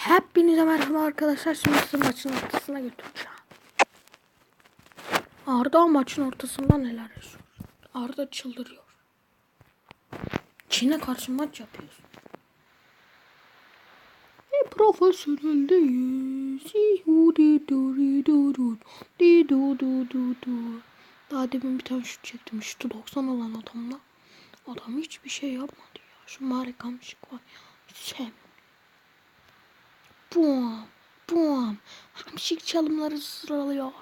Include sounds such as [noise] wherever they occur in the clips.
Hepinize merhaba arkadaşlar. Şimdi sizi maçın ortasına götüreceğim. Arda maçın ortasında neler yaşıyor? Arda çıldırıyor. Çin'e karşı maç yapıyoruz. E, du du du. Daha demin bir tane şut çektim. Şutu 90 olan adamla. Adam hiçbir şey yapmadı ya. Şu marikamışık var. Sem. Bum. Bum. Hamşik çalımları sıralıyor.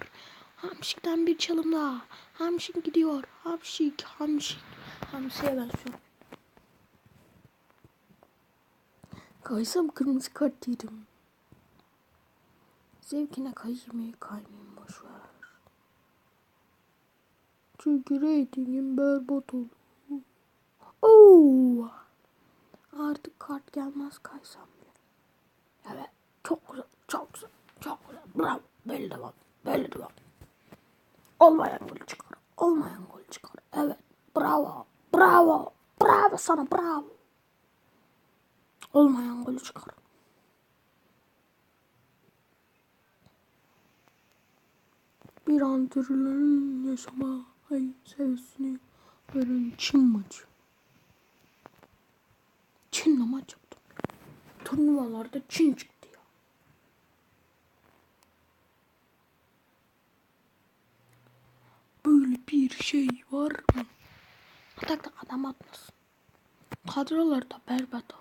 Hamşik'ten bir çalım daha. Hamşik gidiyor. Hamşik. Hamşik. Hamşik'e benziyor. Kaysam kırmızı kart yedim. Zevkine kayırmayı kaymayayım boşver. Çünkü reytingim berbat olur. Oo! Artık kart gelmez kaysam. Evet. Çok güzel. Çok güzel. Çok güzel. Bravo. Böyle devam. Böyle devam. Olmayan gol çıkar. Olmayan gol çıkar. Evet. Bravo. Bravo. Bravo sana. Bravo. Olmayan golü çıkar. Bir antrenörün yaşama ay seviyesini veren Çin maçı. Çin'le maç yaptım. Turnuvalarda Çin çıktı ya. Böyle bir şey var mı? Atakta adam atmasın. Kadrolarda berbat ha.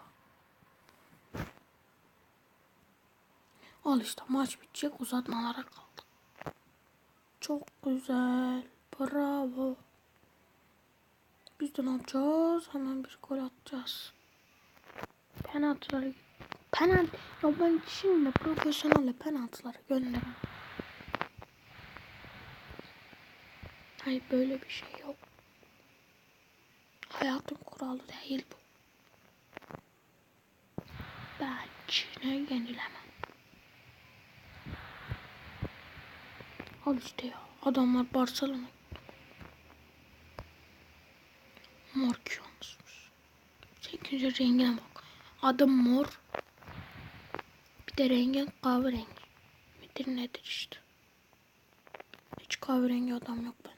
Al işte maç bitecek uzatmalara kaldı. Çok güzel. Bravo. Biz de ne yapacağız? Hemen bir gol atacağız. Penaltıları penaltı ya ben şimdi profesyonelle penaltıları gönderim. Hayır böyle bir şey yok. Hayatın kuralı değil bu. Ben Çin'e yenilemem. Al işte ya. Adamlar Barcelona. Mor kiyonsmuş. Çekince rengine bak. Adım mor. Bir de rengin kahverengi. Midir nedir işte. Hiç kahverengi adam yok bende.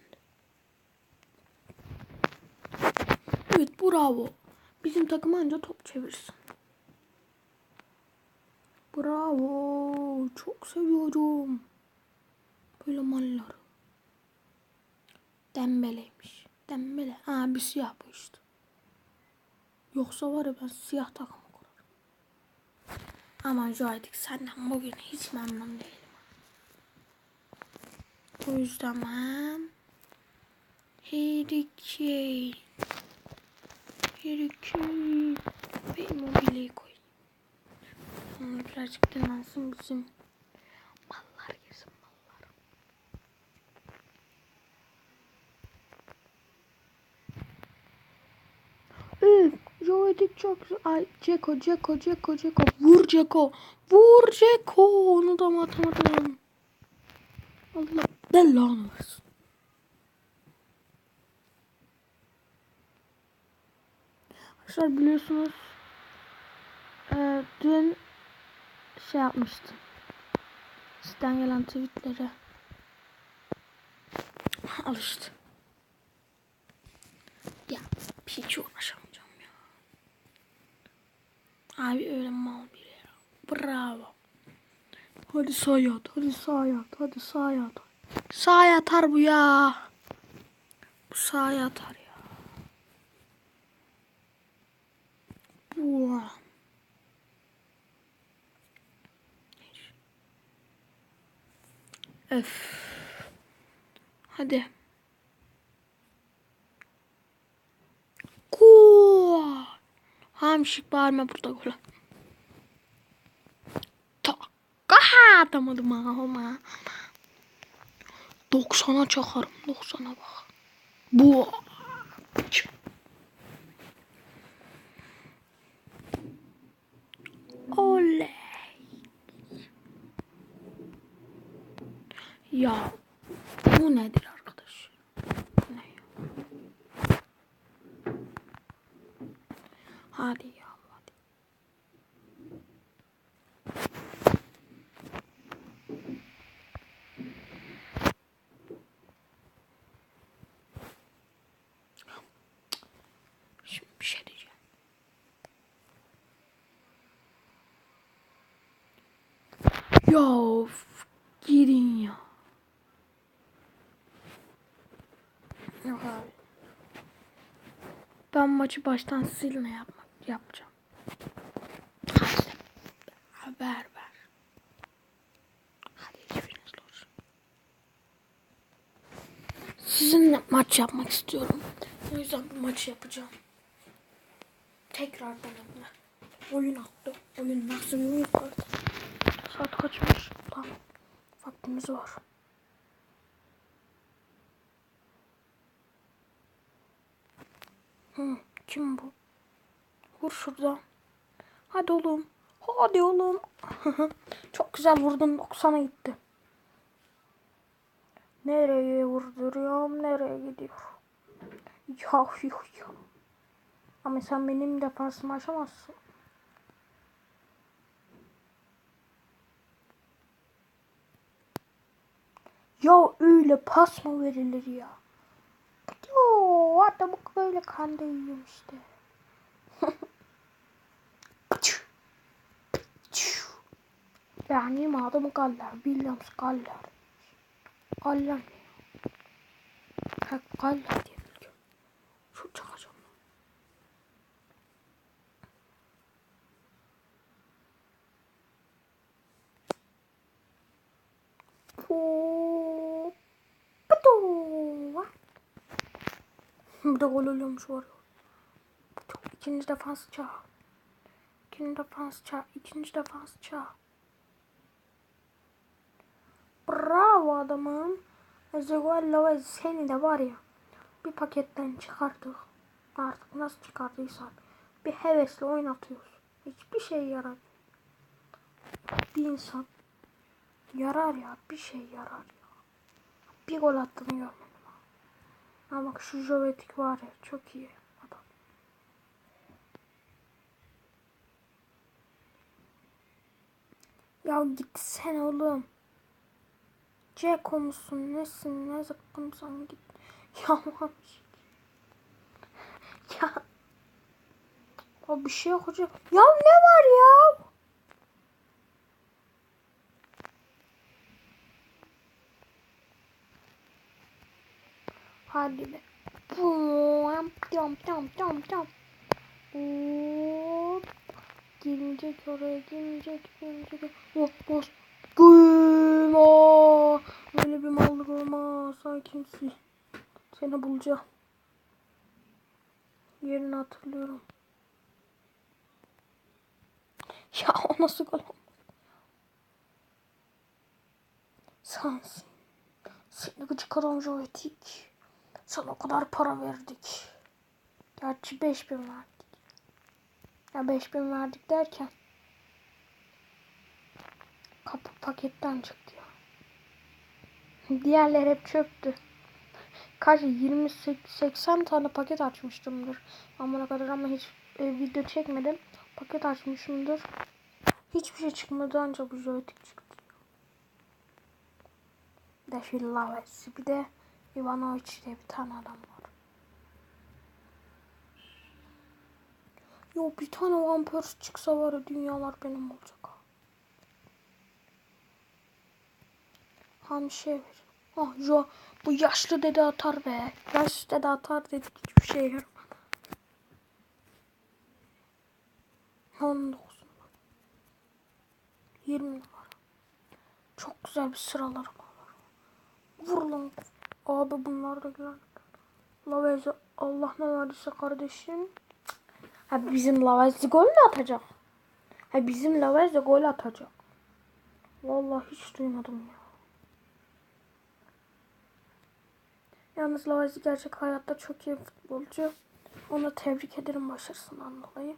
Evet bravo. Bizim takım anca top çevirsin. Bravo. Çok seviyorum. Böyle mallar. Dembele'ymiş. Dembele. Ha bir siyah bu işte. Yoksa var ya ben siyah takımı kurarım. Ama Joydik senden bugün hiç memnun değilim. O yüzden ben Harry Kane ve Immobile'yi koyayım. Sonra birazcık dinlensin bizim mallar girsin mallar. Üf, Joedik çok güzel. Ay Ceko, Ceko, Ceko, Ceko. Vur Ceko. Vur Ceko. Onu da mı? Allah belanı. Arkadaşlar biliyorsunuz e, dün şey yapmıştım. Sizden gelen tweetlere al işte. Ya bir şey hiç uğraşamayacağım ya. Abi öyle mal biri ya. Bravo. Hadi sağ yat, hadi sağ yat, hadi sağ yat. Sağ yatar bu ya. Bu sağ yatar ya. Vah. Öf. Hadi. Gol. Hamşik bağırma burada gol. Tak. Aha atamadım ama. 90'a çakarım. 90'a bak. Bu. Ya bu nedir arkadaş? Ne ya? Hadi ya. Hadi. Şimdi bir şey diyeceğim. Ya girin ya. Yok abi. Ben maçı baştan silme yapmak yapacağım. Haber ver. Hadi hiçbiriniz olsun. Sizinle maç yapmak istiyorum. O yüzden bu maçı yapacağım. Tekrardan hem de. Oyun attı. Oyun nasıl vardı? Saat kaçmış? Tamam. Vaktimiz var. Hı, kim bu? Vur şuradan. Hadi oğlum. Hadi oğlum. [laughs] Çok güzel vurdun. 90'a gitti. Nereye vurduruyorum? Nereye gidiyor? Ya yok ya. Ama sen benim defansımı aşamazsın. Ya öyle pas mı verilir ya? Yo, adamı böyle kanda yiyor işte. Benim adım Galler. Williams. Galler ne? Ha, Galler diye biliyorum. Şu çıkacağım. Oo. Putu. Bir de gol oluyormuş var. İkinci defans çağ. İkinci defans çağ. İkinci defans çağ. Bravo adamım. Zeguello ve seni de var ya. Bir paketten çıkarttık. Artık nasıl çıkardıysak. Bir hevesle oynatıyoruz. Hiçbir şey yarar. Bir insan yarar ya. Bir şey yarar ya. Bir gol attığını görmedim. Ha. Bak şu Jovetik var ya. Çok iyi. Ya gitsene oğlum. Ceko musun nesin ne zıkkımsan git. [laughs] Yamamış. Ya. O bir şey yok hoca. Ya ne var ya? Hadi be. Bum, tam tam tam tam. Hop. Girecek oraya girecek girecek. Oh boş. Güm. Böyle bir mallık olmaz. Sen kimsin? Seni bulacağım. Yerini hatırlıyorum. [laughs] Ya o nasıl gol? Sensin. Seni gıcık adam Jovetik. Sana o kadar para verdik. Gerçi 5000 verdik. Ya 5000 verdik derken kapı paketten çıktı ya. Diğerler hep çöktü. Kaç 20 80 tane paket açmıştımdır. Amına kadar ama hiç e, video çekmedim. Paket açmışımdır. Hiçbir şey çıkmadı ancak bu joystick çıktı. Bir de Phil Laves. Bir de Ivanovic diye bir tane adam var. Yo bir tane One çıksa var ya dünyalar benim olacak. ha. Hamşe ver. Ah jo bu yaşlı dede atar be. Yaşlı dede atar dedik hiçbir şey yaramadı. 19 20 numara. Çok güzel bir sıralarım var. Abi bunlar da güzel. Laveze Allah ne verdiyse kardeşim. Ha bizim Laveze gol mü atacak? Ha bizim Laveze gol atacak. Vallahi hiç duymadım ya. Yalnız Laveze gerçek hayatta çok iyi futbolcu. Onu tebrik ederim başarısından dolayı.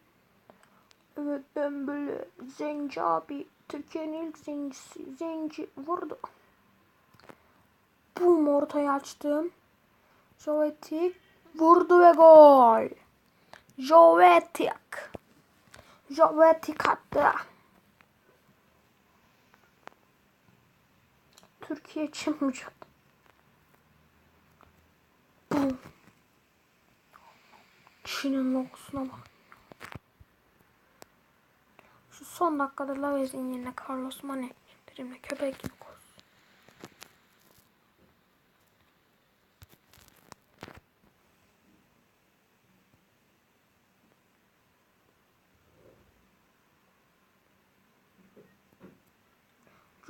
Evet ben böyle zenci abi. Türkiye'nin ilk zencisi. Zenci vurdu. Bum ortaya açtım. Jovetik vurdu ve gol. Jovetik. Jovetik attı. Türkiye için mücadele. Bum. Çin'in logosuna bak. Şu son dakikada Lavez'in yerine Carlos Mane. Benimle köpek gibi koş.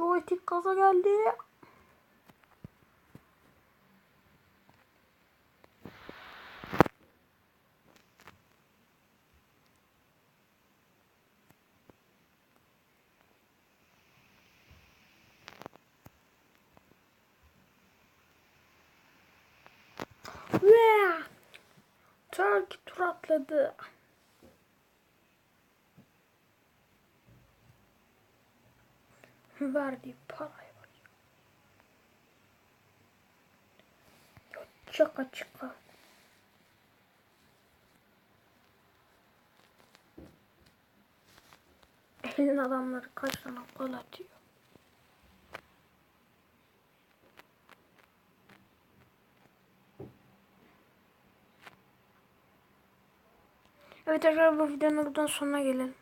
Joystick gaza geldi. Ve Turkey tur atladı. Verdiği paraya bak. Ya Çıka çıka. Elin adamları kaç tane gol atıyor. Evet arkadaşlar bu videonun buradan sonuna gelelim.